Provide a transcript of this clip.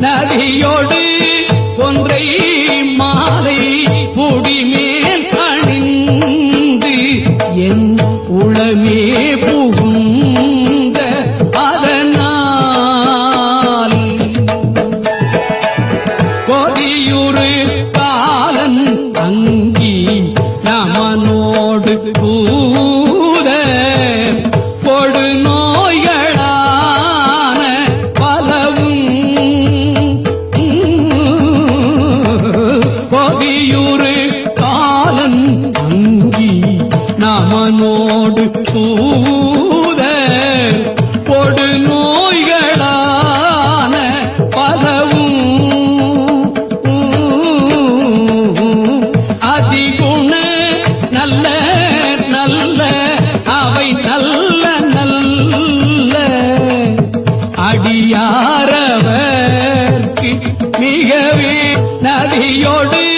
நதியோடு கொன்றை மாலை முடிமேல் அணிந்து என் உளமே புகுந்த அதனால். கொடியுறு காலன் அங்கி நமனு அங்கி நமனோடு கூற பொடு நோய்களான பலவும். அதிகுண நல்ல நல்ல அவை நல்ல நல்ல. அடியாரவர்க்கு மிகவே நதியோடு